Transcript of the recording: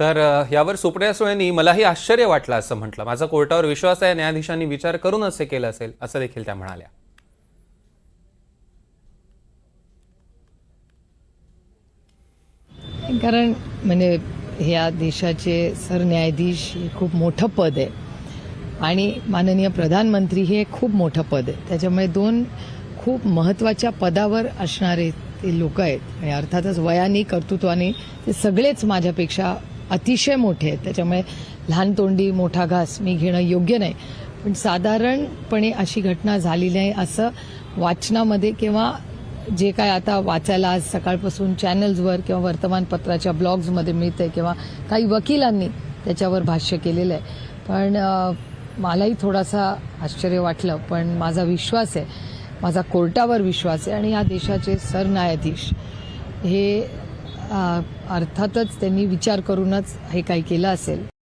तर यावर सुप्रिया सुळेंनी मलाही आश्चर्य वाटलं असं म्हटलं. माझा कोर्टावर विश्वास आहे न्यायाधीशांनी विचार करून असे केलं असेल असं देखील त्या म्हणाल्या. कारण म्हणजे ह्या देशाचे सरन्यायाधीश हे खूप मोठं पद आहे. आणि माननीय प्रधानमंत्री हे खूप मोठं पद आहे. त्याच्यामुळे दोन खूप महत्त्वाच्या पदावर असणारे ते लोक आहेत. आणि अर्थातच वयाने कर्तृत्वाने ते सगळेच माझ्यापेक्षा अतिशय मोठे आहेत. त्याच्यामुळे लहान तोंडी मोठा घास मी घेणं योग्य नाही. पण साधारणपणे अशी घटना झाली नाही असं वाचनामध्ये किंवा जे काय आता वाचायला आज सकाळपासून चॅनल्सवर किंवा वर्तमानपत्राच्या ब्लॉग्समध्ये मिळतंय किंवा काही वकिलांनी त्याच्यावर भाष्य केलेलं आहे. पण मलाही थोडासा आश्चर्य वाटलं पण माझा विश्वास आहे. माझा कोर्टावर विश्वास आहे आणि या देशाचे सरन्यायाधीश हे अर्थातच त्यांनी विचार करूनच हे काही केलं असेल.